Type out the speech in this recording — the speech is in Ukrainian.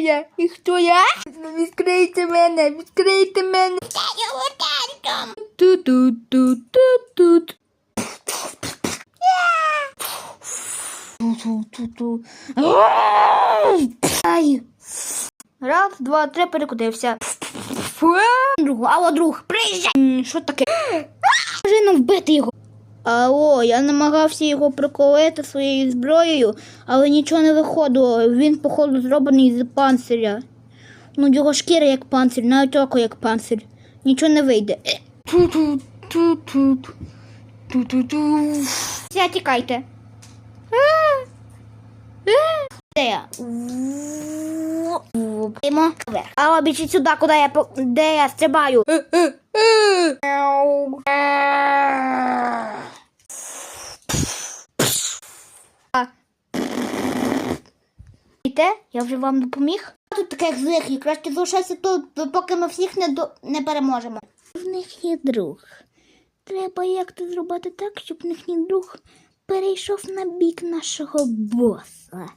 я? І хто я? Відкрийте мене, відкрийте мене. Ту-ту-ту-ту-ту. Ту-ту-ту-ту. Ай. Раз, два, три, перекотився. Алло, друг, приїжджай. Що таке? Може нам вбити його. Алло, я намагався його приколити своєю зброєю, але нічого не виходило. Він, походу, зроблений з панциря. Ну, його шкіра як панцир, навіть око як панцир. Нічого не вийде. Все, тікайте. Де я? Йдемо вверх. А біжіть сюди, куди я де я стрибаю. Йте, я вже вам допоміг. Тут таких злих і краще залишайся тут, поки ми всіх не, до... не переможемо. В них є друг. Треба як-то зробити так, щоб їхній друг перейшов на бік нашого боса.